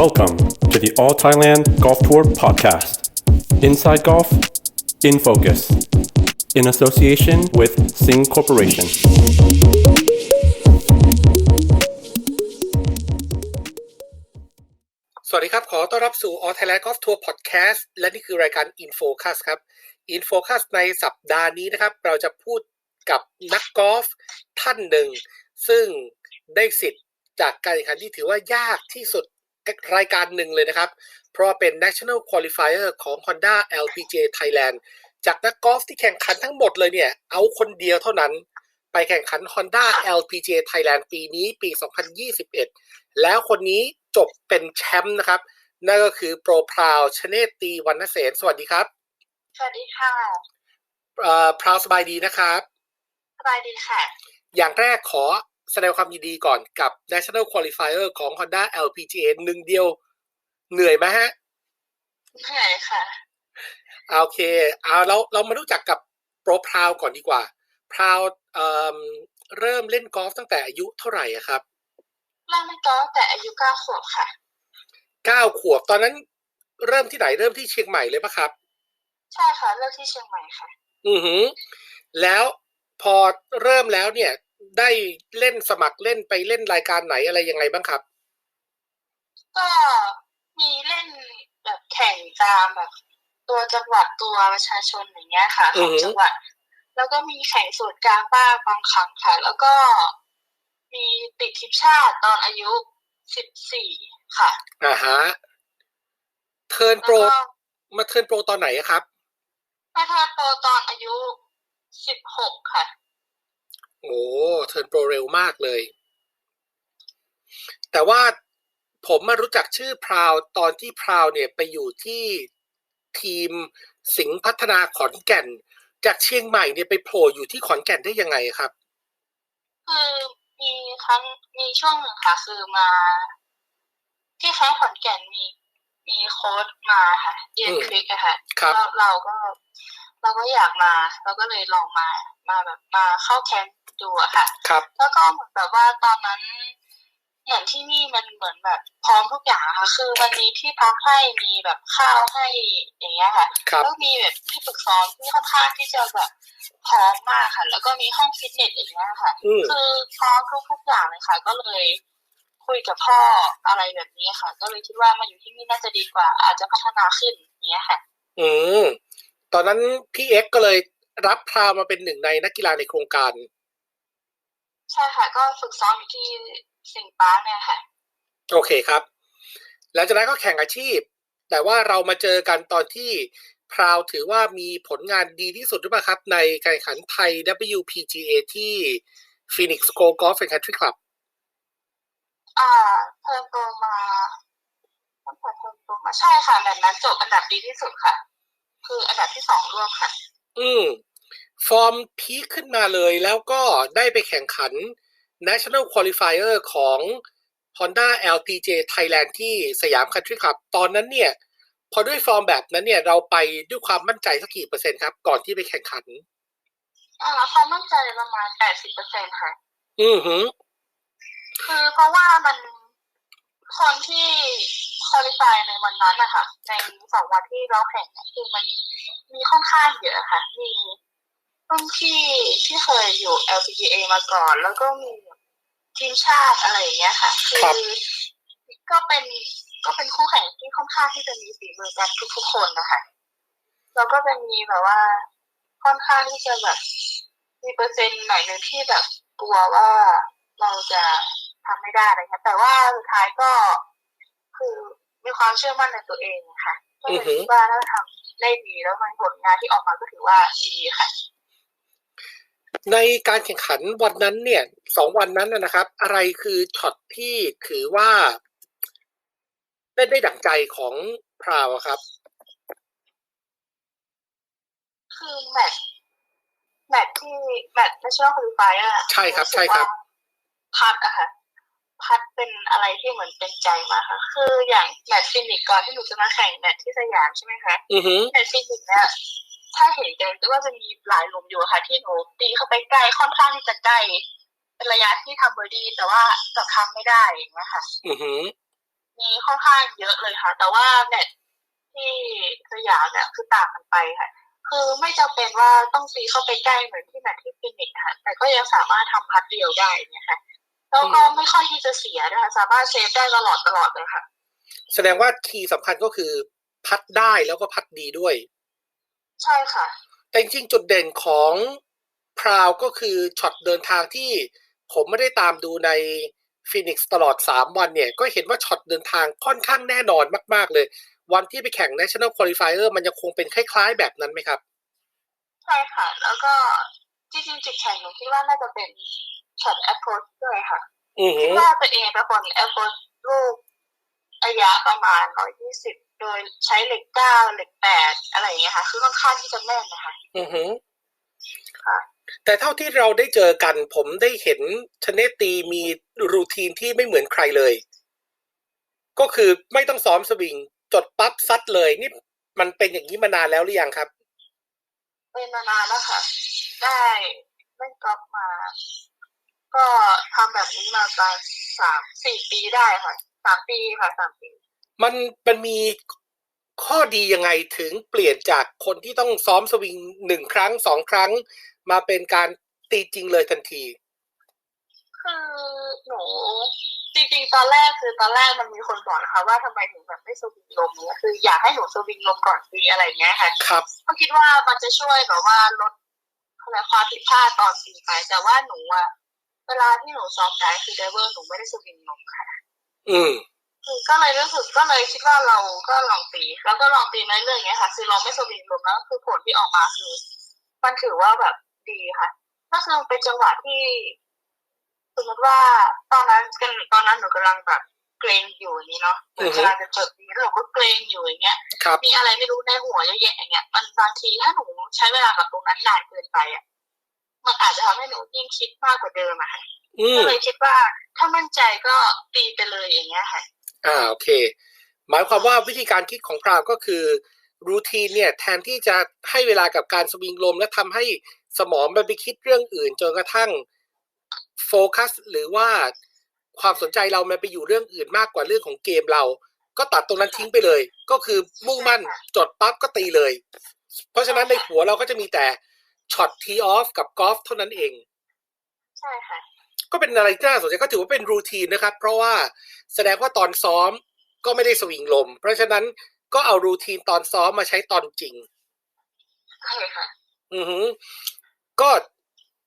Welcome to the All Thailand Golf Tour podcast. Inside Golf, in focus, in association with Sing Corporation. สวัสดีครับ ขอต้อนรับสู่ All Thailand Golf Tour Podcast และนี่คือรายการ Infocus ครับ Infocus ในสัปดาห์นี้นะครับ เราจะพูดกับนักกอล์ฟท่านหนึ่ง ซึ่งได้สิทธิ์จากการแข่งขันที่ถือว่ายากที่สุด รายการหนึ่งเลยนะครับ เพราะว่าเป็น National Qualifier ของ Honda LPGA Thailand จากนักกอล์ฟที่แข่งขันทั้งหมดเลยเนี่ย เอาคนเดียวเท่านั้นไปแข่งขัน Honda LPGA Thailand ปีนี้ปี 2021 แล้วคนนี้จบเป็นแชมป์นะครับ นั่นก็คือโปรพราวชเนตตีวรรณเสนสวัสดีครับ สวัสดีค่ะเอ่อพราวสบายดีนะครับ สบายดีค่ะ อย่างแรกขอ แสดงความยินดีก่อนกับ National Qualifier ของ Honda LPGA หนึ่งเดียวเหนื่อยไหมฮะเหนื่อยค่ะอ่าโอเคเอาเราเรามารู้จักกับโปรพราวก่อนดีกว่า พราวเอ่อเริ่มเล่นกอล์ฟตั้งแต่อายุเท่าไหร่อะครับเริ่มเล่นกอล์ฟแต่อายุเก้าขวบค่ะเก้าขวบตอนนั้นเริ่มที่ไหนเริ่มที่เชียงใหม่เลยปะครับ ใช่ค่ะเลือกที่เชียงใหม่ค่ะ อือหือ แล้วพอเริ่มแล้วเนี่ย ได้เล่นสมัครเล่นไปเล่นรายการไหนอะไรยังไงบ้างครับ ก็มีเล่นแบบแข่งตามแบบ ตัวจังหวัดตัวประชาชนอย่างเงี้ยค่ะอืขอองฮึ จังหวัด แล้วก็มีแข่งสูตรกลางบ้างบางครั้งค่ะ แล้วก็มีติดทีมชาติตอนอายุสิบสี่ค่ะอ่าฮะเทิร์นแล้วโปรก็มาเทิร์นโปรตอนไหนอะครับ มาทาโตตอนอายุสิบหกค่ะ โอ้ เทิร์นโปรเร็วมากเลย แต่ว่าผมมารู้จักชื่อพราวตอนที่พราวเนี่ยไปอยู่ที่ทีมสิงห์พัฒนาขอนแก่น จากเชียงใหม่เนี่ยไปโผล่อยู่ที่ขอนแก่นได้ยังไงครับ คือมีครั้งมีช่วงหนึ่งค่ะ คือมา ที่แคมป์ขอนแก่นมีมีโค้ดมาค่ะเอียนอืมคลิกอะค่ะครับแล้วเราก็ เราก็อยากมา เราก็เลยลองมา มาแบบมาเข้าแคมป์ ดูอะค่ะครับแล้วก็เหมือนแบบว่าตอนนั้นเหมือนที่นี่มันเหมือนแบบพร้อมทุกอย่างอะค่ะ คือมันมีที่พักให้มีแบบข้าวให้อย่างเงี้ยค่ะครับแล้วมีแบบที่ฝึกซ้อมที่ค่อนข้างที่จะแบบพร้อมมากค่ะ แล้วก็มีห้องฟิตเนสอย่างเงี้ยค่ะอืมคือพร้อมทุกทุกๆอย่างเลยค่ะ ก็เลยคุยกับพ่ออะไรแบบนี้ค่ะ ก็เลยคิดว่ามาอยู่ที่นี่น่าจะดีกว่า อาจจะพัฒนาขึ้นอย่างเงี้ยค่ะ อืมตอนนั้นพี่เอ็กซ์ก็เลยรับพราวมาเป็นหนึ่งในนักกีฬาในโครงการ ใช่ค่ะ ก็ฝึกซ้อมอยู่ที่สิงห์ปาร์คเนี่ยค่ะ โอเคครับ หลังจากนั้นก็แข่งอาชีพ แต่ว่าเรามาเจอกันตอนที่พราวถือว่ามีผลงานดีที่สุดหรือเปล่าครับ ในการแข่งขันไทย WPGA ที่ Phoenix Go Golf and Country Club อ่า เพิ่มโปรมาตั้งแต่เพิ่มโปรมาใช่ค่ะแบบนั้นจบอันดับดีที่สุดค่ะ คืออันดับที่สองร่วมค่ะ อืม ฟอร์มพีคขึ้นมาเลยแล้วก็ได้ไปแข่งขัน National Qualifier ของ Honda LPG Thailand ที่สยาม Country Club ตอนนั้นเนี่ย พอด้วยฟอร์มแบบนั้นเนี่ย เราไปด้วยความมั่นใจสักกี่เปอร์เซ็นต์ครับ ก่อนที่ไปแข่งขันอ่าความมั่นใจประมาณแปดสิบเปอร์เซ็นค่ะ อือหือ คือเพราะว่ามันคนที่คุริฟายในวันนั้นนะคะในสองวันที่เราแข่งเนี่ยคือมันมีค่อนข้างเยอะค่ะ มี รุ่นพี่ที่เคยอยู่ LPGA มาก่อน แล้วก็มีทีมชาติอะไรอย่างเงี้ยค่ะ คืครับก็เป็นก็เป็นคู่แข่งที่ค่อนข้างที่จะมีฝีมือกันทุกๆคนนะคะแล้วก็จะมีแบบว่าค่อนข้างที่จะแบบมีเปอร์เซ็นต์หน่อยหนึ่งที่แบบกลัวว่าเราจะทำไม่ได้อะไรเงี้ยแต่ว่าสุดท้ายก็คือมีความเชื่อมั่นในตัวเองค่ะก็เลยคิดว่าถ้าทำได้ดีแล้วมันผลงานที่ออกมาก็ถือว่าดีค่ะ ในการแข่งขันวันนั้นเนี่ยสองวันนั้นนะนะครับ อะไรคือช็อตที่ถือว่าได้ได้ดั่งใจของพราวอะครับ คือแมตช์แมตช์ที่แมตช์ national qualifier อะใช่ครับ ใช่ครับ พัดอะค่ะ พัดเป็นอะไรที่เหมือนเป็นใจมากค่ะ คืออย่างแมตช์ฟินิกก่อนที่หนูจะมาแข่งแมตช์ที่สยามใช่ไหมคะอือหือแมตช์ฟินิกเนี่ย ถ้าเห็นกันก็จะมีหลายหลุมอยู่ค่ะ ที่หนูตีเข้าไปใกล้ค่อนข้างที่จะใกล้เป็นระยะที่ทำเบอร์ดี้แต่ว่ากลับทำไม่ได้อย่างเงี้ยค่ะอือหือมีค่อนข้างเยอะเลยค่ะ แต่ว่าเน็ตที่สยามเนี่ยคือต่างกันไปค่ะ คือไม่จำเป็นว่าต้องตีเข้าไปใกล้เหมือนที่แมทที่ฟินิกส์ค่ะ แต่ก็ยังสามารถทำพัดเดียวได้เนี่ยค่ะแล้วก็ไม่ค่อยที่จะเสียนะคะสามารถเซฟได้ตลอดตลอดเลยค่ะ แสดงว่าคีย์สำคัญก็คือพัดได้แล้วก็พัดดีด้วย ใช่ค่ะ แต่จริงๆจุดเด่นของพราวก็คือช็อตเดินทางที่ผมไม่ได้ตามดูในฟินิกส์ตลอด 3 วันเนี่ย ก็เห็นว่าช็อตเดินทางค่อนข้างแน่นอนมาก ๆ เลย วันที่ไปแข่ง National Qualifier มันยังคงเป็นคล้าย ๆ แบบนั้นไหมครับ ใช่ค่ะ แล้วก็จริงๆจุดแข็งหนูคิดว่าน่าจะเป็นช็อตแอปโพสด้วยค่ะอือหืคิดอว่าตัวเองเป็นคนแอปโพสลูกระยะประมาณ 120 โดยใช้เหล็กเก้าเหล็กแปดอะไรอย่างเงี้ยค่ะ คือค่อนข้างที่จะแม่นนะคะอือหือค่ะแต่เท่าที่เราได้เจอกัน ผมได้เห็นชเนตีมีรูทีนที่ไม่เหมือนใครเลย ก็คือไม่ต้องซ้อมสวิง จดปั๊บซัดเลยนี่มันเป็นอย่างนี้มานานแล้วหรือยังครับ เป็นมานานแล้วค่ะ ได้เล่นกอล์ฟมา ก็ทำแบบนี้มาประมาณสามสี่ปีได้ค่ะสามปีค่ะสามปี มันมันมีข้อดียังไงถึงเปลี่ยนจากคนที่ต้องซ้อมสวิงหนึ่งครั้งสองครั้ง มาเป็นการตีจริงเลยทันที คือหนูจริงๆตอนแรกคือตอนแรกมันมีคนบอกนะคะว่าทำไมถึงแบบไม่สวิงลมเนี่ยคืออยากให้หนูสวิงลมก่อนตีอะไรอย่างเงี้ยค่ะครับก็คิดว่ามันจะช่วยแบบว่าลดอะไรความผิดพลาดตอนตีไป แต่ว่าหนูอะเวลาที่หนูซ้อมได้คือไดเวอร์หนูไม่ได้สวิงลมค่ะ อืมคือ ก็เลยรู้สึกก็เลยคิดว่าเราก็ลองตีแล้วก็ลองตีในเรื่องอย่างเงี้ยค่ะ คือเราไม่สวิงลมแล้วคือผลที่ออกมาคือ มันถือว่าแบบดีค่ะ ก็คือเป็นจังหวะที่สมมติว่าตอนนั้นกันตอนนั้นหนูกำลังแบบเกรงอยู่อย่างนี้เนาะเหมือนอือฮึกำลังจะเปิดตีแล้วหนูก็เกรงอยู่อย่างเงี้ยครับมีอะไรไม่รู้ในหัวเยอะแยะอย่างเงี้ยมันบางทีถ้าหนูใช้เวลากับตรงนั้นนานเกินไปอะมันอาจจะทำให้หนูยิ่งคิดมากกว่าเดิมอะค่ะอืมก็เลยคิดว่าถ้ามั่นใจก็ตีไปเลยอย่างเงี้ยค่ะ อ่าโอเค หมายความว่าวิธีการคิดของพราวก็คือรูทีนเนี่ยแทนที่จะให้เวลากับการสวิงลม และทำให้สมองมันไปคิดเรื่องอื่น จนกระทั่งโฟกัสหรือว่าความสนใจเรามันไปอยู่เรื่องอื่นมากกว่าเรื่องของเกมเรา ก็ตัดตรงนั้นทิ้งไปเลย ก็คือมุ่งมั่นจดปั๊บก็ตีเลย เพราะฉะนั้นในหัวเราก็จะมีแต่ช็อตทีออฟกับกอล์ฟเท่านั้นเอง ใช่ค่ะ ก็เป็นอะไรที่น่าสนใจก็ถือว่าเป็นรูทีนนะครับ เพราะว่าแสดงว่าตอนซ้อมก็ไม่ได้สวิงลม เพราะฉะนั้นก็เอารูทีนตอนซ้อมมาใช้ตอนจริงใช่ค่ะ อือหือก็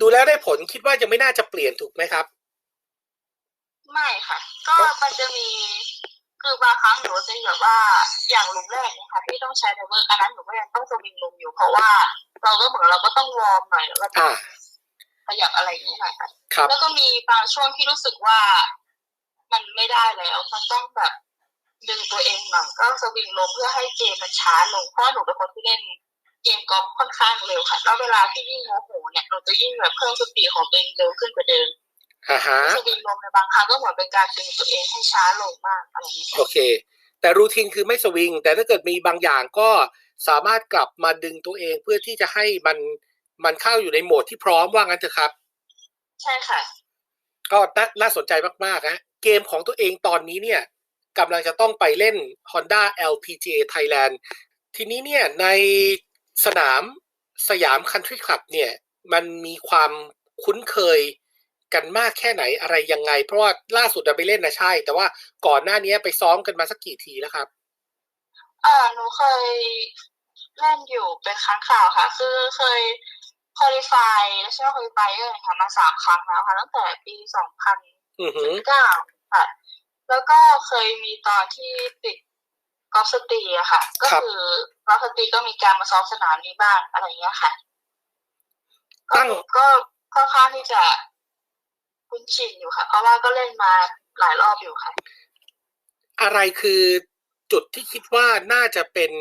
ดูแล้วได้ผลคิดว่าจะไม่น่าจะเปลี่ยนถูกไหมครับ ไม่ค่ะ ก็มันจะมีคือบางครั้งหนูจะแบบว่าอย่างลุมแรกเนี่ยค่ะที่ต้องใช้ไดเวอร์อันนั้นหนูก็ยังต้องสวิงลมอยู่เพราะว่า เราก็เหมือนเราก็ต้องวอร์มหน่อยแล้วก็ต้องอ่า ขยับอะไรอย่างเงี้ยค่ะครับแล้วก็มีบางช่วงที่รู้สึกว่ามันไม่ได้แล้วมันต้องแบบดึงตัวเองหน่อยก็สวิงลมเพื่อให้เกมมันช้าลงเพราะหนูเป็นคนที่เล่นเกมกอล์ฟค่อนข้างเร็วค่ะแล้วเวลาที่ยิ่งโมโหเนี่ยหนูจะยิ่งแบบเพิ่มสปีดของตัวเองเร็วขึ้นกว่าเดิมอ่าฮะสวิงลมในบางครั้งก็เหมือนเป็นการดึงตัวเองให้ช้าลงมากอะไรอย่างเงี้ยโอเค แต่รูทีนคือไม่สวิง แต่ถ้าเกิดมีบางอย่างก็สามารถกลับมาดึงตัวเองเพื่อที่จะให้มัน มันเข้าอยู่ในโหมดที่พร้อมว่างั้นเถอะครับ ใช่ค่ะ ก็น่าน่าสนใจมากๆนะเกมของตัวเองตอนนี้เนี่ยกำลังจะต้องไปเล่น Honda LPGA Thailand ทีนี้เนี่ยในสนามสยามคันทรีคลับเนี่ย มันมีความคุ้นเคยกันมากแค่ไหนอะไรยังไง เพราะว่าล่าสุดเราไปเล่นนะใช่ แต่ว่าก่อนหน้านี้ไปซ้อมกันมาสักกี่ทีแล้วครับอ่าหนูเคยเล่นอยู่เป็นครั้งข่าวค่ะ คือเคย คอลิฟายและช่วงคอลิฟายเออร์ค่ะมาสามครั้งแล้วค่ะตั้งแต่ปีสองพันอือหือเก้าค่ะแล้วก็เคยมีตอนที่ติดกอล์ฟสตรีอะค่ะ ก็คือกอล์ฟสตรีก็มีการมาซ้อมสนามนี้บ้างอะไรอย่างเงี้ยค่ะตั้งก็ค่อนข้างที่จะคุ้นชินอยู่ค่ะ เพราะว่าก็เล่นมาหลายรอบอยู่ค่ะ อะไรคือจุดที่คิดว่าน่าจะเป็น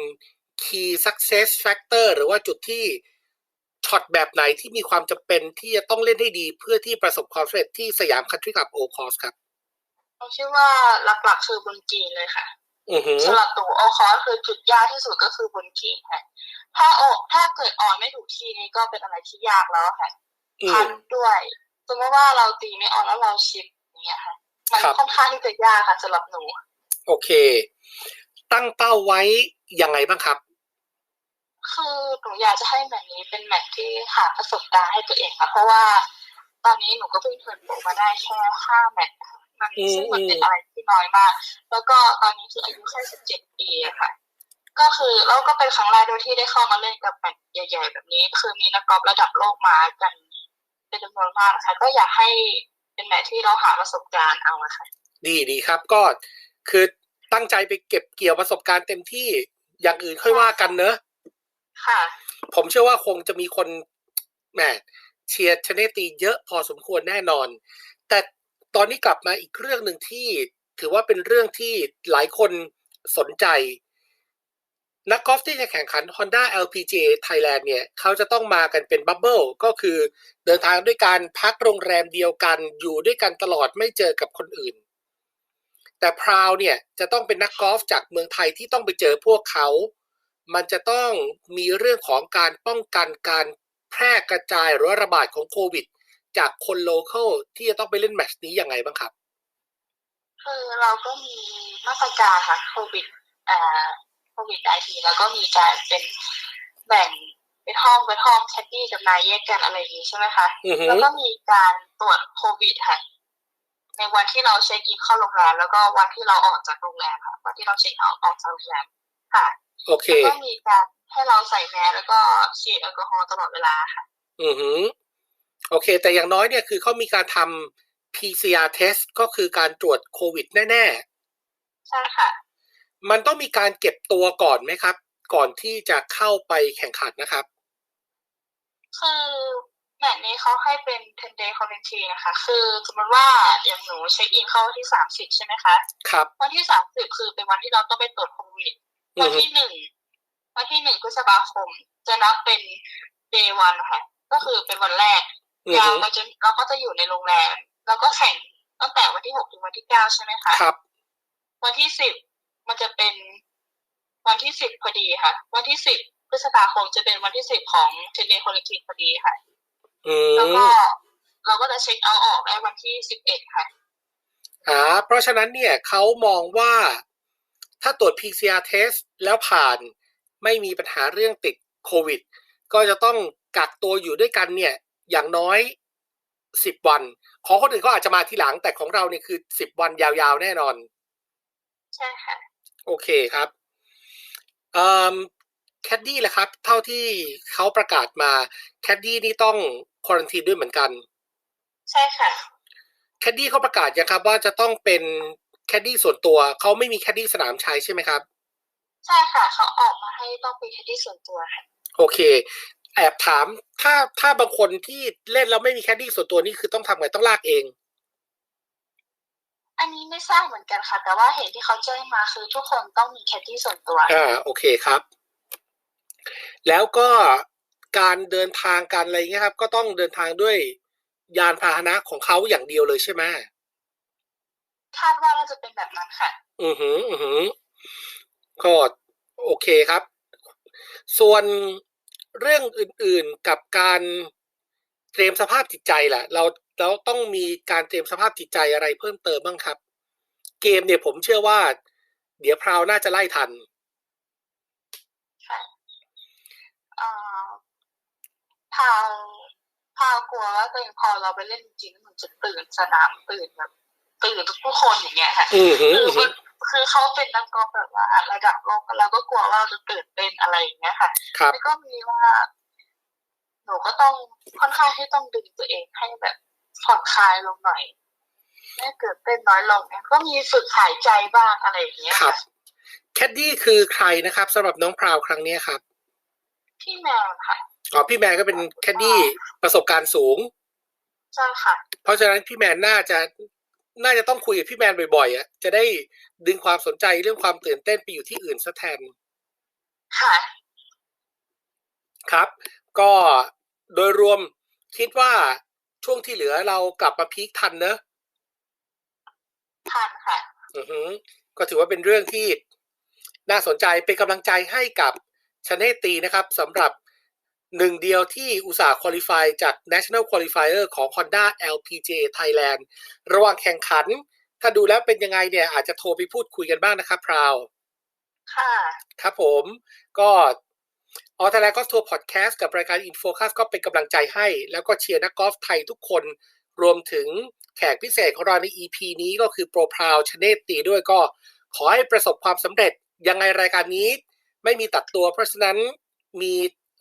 key success factor หรือว่าจุดที่ ช็อตแบบไหนที่มีความจำเป็นที่จะต้องเล่นให้ดีเพื่อที่ประสบความสำเร็จที่สยามคันทรีคลับโอคอสครับผมคิดว่าหลักๆ คือบนกรีนเลยค่ะอือหือสำหรับตัวโอคอร์คือจุดยากที่สุดก็คือบนกรีนค่ะ ถ้าออกถ้าเกิดออนไม่ถูกที่นี่ก็เป็นอะไรที่ยากแล้วค่ะอืพัมนด้วยสมมติว่าเราตีไม่ออนแล้วเราชิปอย่างเงี้ยค่ะ มันครับค่อนข้างที่จะยากค่ะสำหรับหนู โอเค ตั้งเป้าไว้ยังไงบ้างครับ คือหนูอยากจะให้แมตช์นี้เป็นแมตช์ที่หาประสบการณ์ให้ตัวเองค่ะเพราะว่า ตอนนี้หนูก็เพิ่งเทิร์นโปรมาได้แค่ห้าแมตช์ค่ะมันซึ่งมันเป็นอืมอะไรที่น้อยมาก แล้วก็ตอนนี้คืออายุแค่สิบเจ็ดปีค่ะ ก็คือแล้วก็เป็นครั้งแรกด้วยที่ได้เข้ามาเล่นกับแมตช์ใหญ่ ๆ แบบนี้ คือมีนักกอล์ฟระดับโลกมากันเป็นจำนวนมากค่ะ ก็อยากให้เป็นแมตช์ที่เราหาประสบการณ์เอาค่ะดีดีครับก็คือตั้งใจไปเก็บเกี่ยวประสบการณ์เต็มที่อย่างอื่นค่อยว่ากันเนอะ ค่ะ ผมเชื่อว่าคงจะมีคนแหมเชียร์ชเนตีเยอะพอสมควรแน่นอน แต่ตอนนี้กลับมาอีกเรื่องหนึ่งที่ถือว่าเป็นเรื่องที่หลายคนสนใจ นักกอล์ฟที่จะแข่งขัน Honda LPGA Thailand เนี่ย เขาจะต้องมากันเป็นบับเบิลก็คือเดินทางด้วยการพักโรงแรมเดียวกันอยู่ด้วยกันตลอดไม่เจอกับคนอื่น แต่พราวเนี่ยจะต้องเป็นนักกอล์ฟจากเมืองไทยที่ต้องไปเจอพวกเขา มันจะต้องมีเรื่องของการป้องกันการแพร่กระจายหรือว่าระบาดของโควิด จากคนโลเคอลที่จะต้องไปเล่นแมตช์นี้ยังไงบ้างครับคือเราก็มีมาตรการค่ะโควิดอ่าโควิดไอทีแล้วก็มีการเป็นแบ่งเป็นห้องเป็นห้องแคดดี้กับนายแยกกันอะไรอย่างนี้ใช่ไหมคะอือฮึแล้วก็มีการตรวจโควิดค่ะในวันที่เราเช็คอินเข้าโรงแรมแล้วก็วันที่เราออกจากโรงแรมค่ะวันที่เราเช็คเอาท์ออกจากโรงแรมค่ะ โอเคแล้วก็มีการให้เราใส่แมสแล้วก็ฉีดแอลกอฮอล์ตลอดเวลาค่ะ อือหือ โอเค แต่อย่างน้อยเนี่ยคือเขามีการทำ PCR test ก็คือการตรวจโควิดแน่ใช่ค่ะๆมันต้องมีการเก็บตัวก่อนไหมครับ ก่อนที่จะเข้าไปแข่งขันนะครับ คือแมตช์นี้เขาให้เป็น10 day quarantine นะคะ คือสมมติว่าอย่างหนูเช็คอินเข้าวันที่30ใช่ไหมคะ ครับ วันที่30คือเป็นวันที่เราต้องไปตรวจโควิดอื วัอนฮึที่หนึ่งวันที่หนึ่งพฤษภาคม จะนับเป็น day one ค่ะ ก็คือเป็นวันแรกอือยาวหือไปจนเราก็จะอยู่ในโรงแรม แล้วก็แข่งตั้งแต่วันที่หกถึงวันที่เก้าใช่ไหมคะครับ วันที่สิบมันจะเป็นวันที่สิบพอดีค่ะ วันที่สิบพฤษภาคมจะเป็นวันที่สิบของเทนเดย์คอลเลกทีพอดีค่ะอืแล้วก็มเราก็จะเช็คเอาท์ออกได้วันที่สิบเอ็ดค่ะอ่าเพราะฉะนั้นเนี่ยเขามองว่า ถ้าตรวจ PCR test แล้วผ่านไม่มีปัญหาเรื่องติดโควิด ก็จะต้องกักตัวอยู่ด้วยกันเนี่ยอย่างน้อยสิบวัน ของคนอื่นก็อาจจะมาทีหลังแต่ของเราเนี่ยคือสิบวันยาวๆ แน่นอน ใช่ค่ะ โอเคครับแคดดี้แหละครับ เท่าที่เขาประกาศมาแคดดี้นี่ต้องควอนตีด้วยเหมือนกัน ใช่ค่ะแคดดี้เขาประกาศยังครับว่าจะต้องเป็น แคดดี้ส่วนตัวเขาไม่มีแคดดี้สนามชัยใช่ไหมครับ ใช่ค่ะเขาออกมาให้ต้องเป็นแคดดี้ส่วนตัวค่ะโอเค แอบถามถ้าถ้าบางคนที่เล่นแล้วไม่มีแคดดี้ส่วนตัวนี่คือต้องทำไงต้องลากเอง อันนี้ไม่ทราบเหมือนกันค่ะ แต่ว่าเห็นที่เขาแจ้งมาคือทุกคนต้องมีแคดดี้ส่วนตัวอ่าโอเคครับ แล้วก็การเดินทางการอะไรเงี้ยครับ ก็ต้องเดินทางด้วยยานพาหนะของเขาอย่างเดียวเลยใช่ไหม คาดว่าน่าจะเป็นแบบนั้นค่ะ อือหือ อือหือก็โอเคครับ ส่วนเรื่องอื่นๆกับการเตรียมสภาพจิตใจล่ะเราเราต้องมีการเตรียมสภาพจิตใจอะไรเพิ่มเติมบ้างครับ เกมเนี่ยผมเชื่อว่า เดี๋ยวพราวน่าจะไล่ทันค่ะเอ่อพาวพาวกลัวว่าตัวเองพอเราไปเล่นจริงๆมันจะตื่นสนามตื่นแบบ ตื่นทุกคนอย่างเงี้ยค่ะอือหือคืออือหืมัอนคือเขาเป็นนักกอล์ฟแบบว่าระดับโลกเราก็กลัวว่าเราจะตื่นเต้นอะไรอย่างเงี้ยค่ะครับแล้วก็มีว่า หนูก็ต้องค่อนข้างที่ต้องดึงตัวเองให้แบบผ่อนคลายลงหน่อยไม่เกิดเต้นน้อยลงเนี่ยก็มีฝึกหายใจบ้างอะไรอย่างเงี้ยครับค่ะแคดดี้คือใครนะครับสำหรับน้องพราวครั้งเนี้ยครับ พี่แมวค่ะอ๋อพี่แมนก็เป็นแคดดี้ประสบการณ์สูงใช่ค่ะ เพราะฉะนั้นพี่แมนน่าจะ น่าจะต้องคุยกับพี่แมนบ่อยๆอะจะได้ดึงความสนใจเรื่องความตื่นเต้นไปอยู่ที่อื่นซะแทนค่ะครับ ก็โดยรวมคิดว่าช่วงที่เหลือเรากลับมาพีคทันเนอะทันค่ะ อือหือก็ถือว่าเป็นเรื่องที่น่าสนใจเป็นกำลังใจให้กับชนเนตีนะครับสำหรับ หนึ่งเดียวที่อุตสาห์คุริฟายจาก National Qualifier ของ Honda LPGA Thailand ระหว่างแข่งขัน ถ้าดูแล้วเป็นยังไงเนี่ย อาจจะโทรไปพูดคุยกันบ้างนะครับพราว ค่ะ ครับผมก็ออทไลน์กอล์ฟทัวร์พอดแคสต์กับรายการอินโฟคัสก็เป็นกำลังใจให้ แล้วก็เชียร์นักกอล์ฟไทยทุกคนรวมถึงแขกพิเศษของเราใน EP นี้ก็คือโปรพราวชเนตตีด้วยก็ขอให้ประสบความสำเร็จยังไงรายการนี้ ไม่มีตัดตัวเพราะฉะนั้นมี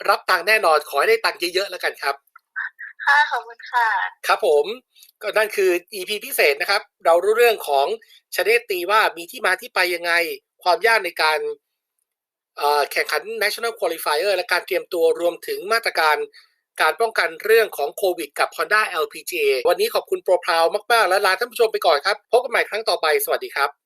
รับตังค์แน่นอนขอให้ได้ตังค์เยอะๆแล้วกันครับ ค่ะขอบคุณค่ะ ครับผมก็นั่นคือ EP พิเศษนะครับ เรารู้เรื่องของชเนตตีว่ามีที่มาที่ไปยังไง ความยากในการเอ่อแข่งขัน National Qualifier และการเตรียมตัวรวมถึงมาตรการการป้องกันเรื่องของโควิดกับ Honda LPGA วันนี้ขอบคุณโปรพราวมาก ๆ และลาท่านผู้ชมไปก่อนครับ พบกันใหม่ครั้งต่อไป สวัสดีครับ